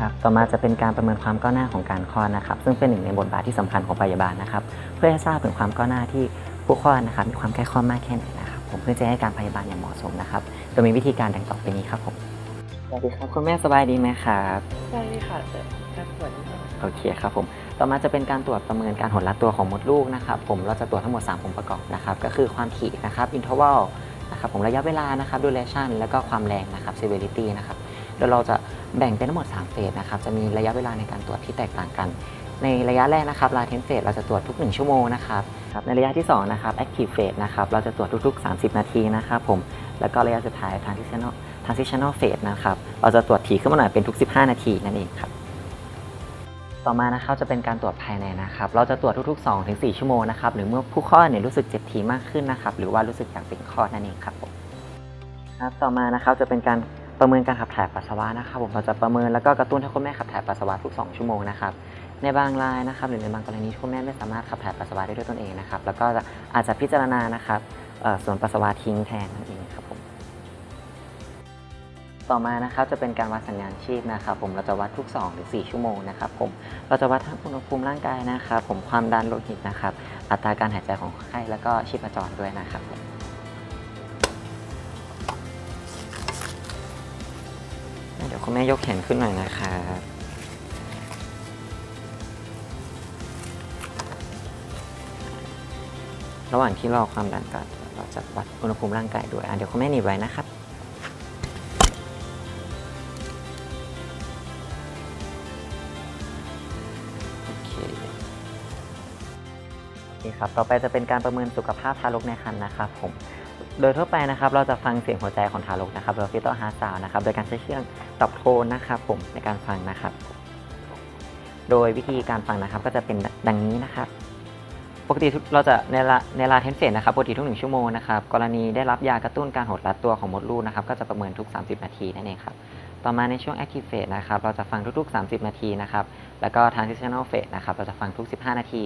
ครับต่อมาจะเป็นการประเมินความก้าวหน้าของการคลอดนะครับ ซึ่งเป็นหนึ่งในบทบาทที่สำคัญของพยาบาลนะครับ เพื่อให้ทราบถึงความก้าวหน้าที่ผู้คลอดนะครับมีความใกล้คลอดมากแค่ไหนนะครับผมเพื่อจะให้การพยาบาลอย่างเหมาะสมนะครับโดยมีวิธีการดังต่อไปนี้ครับผมสวัสดีครับคุณแม่สบายดีไหมครับใช่ค่ะแต่แค่ปวดนิดหน่อยโอเคครับผมต่อมาจะเป็นการตรวจประเมินการหดรัดตัวของมดลูกนะครับผมเราจะตรวจทั้งหมด3องค์ประกอบนะครับก็คือความถี่นะครับ interval นะครับผมระยะเวลานะครับ duration แล้วก็ความแรงนะครับ severity นะครับโดยเราจะ แบ่งเป็นทั้งหมด 3 เฟสนะครับ จะมีระยะเวลาในการตรวจที่แตกต่างกัน ในระยะแรกนะครับ latent phase เราจะตรวจทุก 1 ชั่วโมงนะครับครับในระยะที่2นะครับ active phase นะครับ เราจะตรวจทุก ๆ 30 นาทีนะครับผม แล้วก็ระยะสุดท้าย transitional transitional phase นะครับ เราจะตรวจถี่ขึ้นมาหน่อยเป็นทุก 15 นาทีนั่นเองครับ ต่อมานะครับจะเป็นการตรวจภายในนะครับ เราจะตรวจทุก ๆ 2-4 ชั่วโมงนะครับ หรือเมื่อผู้คลอดเนี่ยรู้สึกเจ็บถี่มากขึ้นนะครับ หรือว่ารู้สึกอยากเป็นคลอดนั่นเองครับผมครับต่อมานะครับจะเป็นการ ประเมินการขับถ่ายปัสสาวะนะครับผมเราจะประเมินแล้วก็กระตุ้นให้คุณแม่ขับถ่ายปัสสาวะทุก 2 ชั่วโมงนะครับในบางรายนะครับหรือในบางกรณีที่คุณแม่ไม่สามารถขับถ่ายปัสสาวะได้ด้วยตนเองนะครับแล้วก็อาจจะพิจารณานะครับส่วนปัสสาวะทิ้งแทนนั่นเองครับผมต่อมานะครับจะเป็นการวัดสัญญาณชีพนะครับผมเราจะวัดทุก2หรือ4ชั่วโมงนะครับผมเราจะวัดทั้งอุณหภูมิร่างกายนะครับผมความดันโลหิตนะครับอัตราการหายใจของไข้แล้วก็ชีพจรด้วยนะครับผม เดี๋ยวคุณแม่ยกแขนขึ้นหน่อยนะครับระหว่างที่รอความดันก่อนเราจะวัดอุณหภูมิร่างกายด้วยอะเดี๋ยวคุณแม่หนีบไว้นะครับโอเคโอเคครับต่อไปจะเป็นการประเมินสุขภาพทารกในครรภ์นะครับผม โดยทั่วไปนะครับเราจะฟังเสียงหัวใจของทารกนะครับเราฟิโตฮาร์ซาวนะครับโดยการใช้เครื่องตอบโทนนะครับผมในการฟังนะครับ โดยวิธีการฟังนะครับก็จะเป็นดังนี้นะครับ ปกติเราจะในละในลาเทนเฟสนะครับปกติทุกหนึ่งชั่วโมงนะครับกรณีได้รับยากระตุ้นการหดรัดตัวของมดลูกนะครับก็จะประเมินทุก 30 นาทีนั่นเองครับต่อมาในช่วง active phase นะครับ เราจะฟังทุก ๆ 30 นาทีนะครับ แล้วก็ transitional phase นะครับ เราจะฟังทุก 15 นาที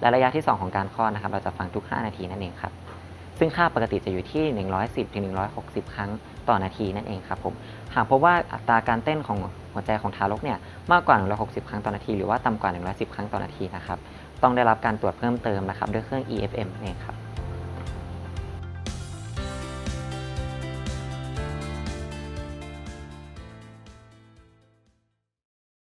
และระยะที่ 2 ของการคลอดนะครับ เราจะฟังทุก 5 นาทีนั่นเองครับ ซึ่งค่าปกติจะอยู่ที่ 110-160 ครั้งต่อนาทีนั่นเองครับผม หากพบว่าอัตราการเต้นของหัวใจของทารกเนี่ยมากกว่า 160 ครั้งต่อนาที หรือว่าต่ำกว่า 110 ครั้งต่อนาทีนะครับ ต้องได้รับการตรวจเพิ่มเติมนะครับด้วยเครื่อง EFM นั่นเองครับ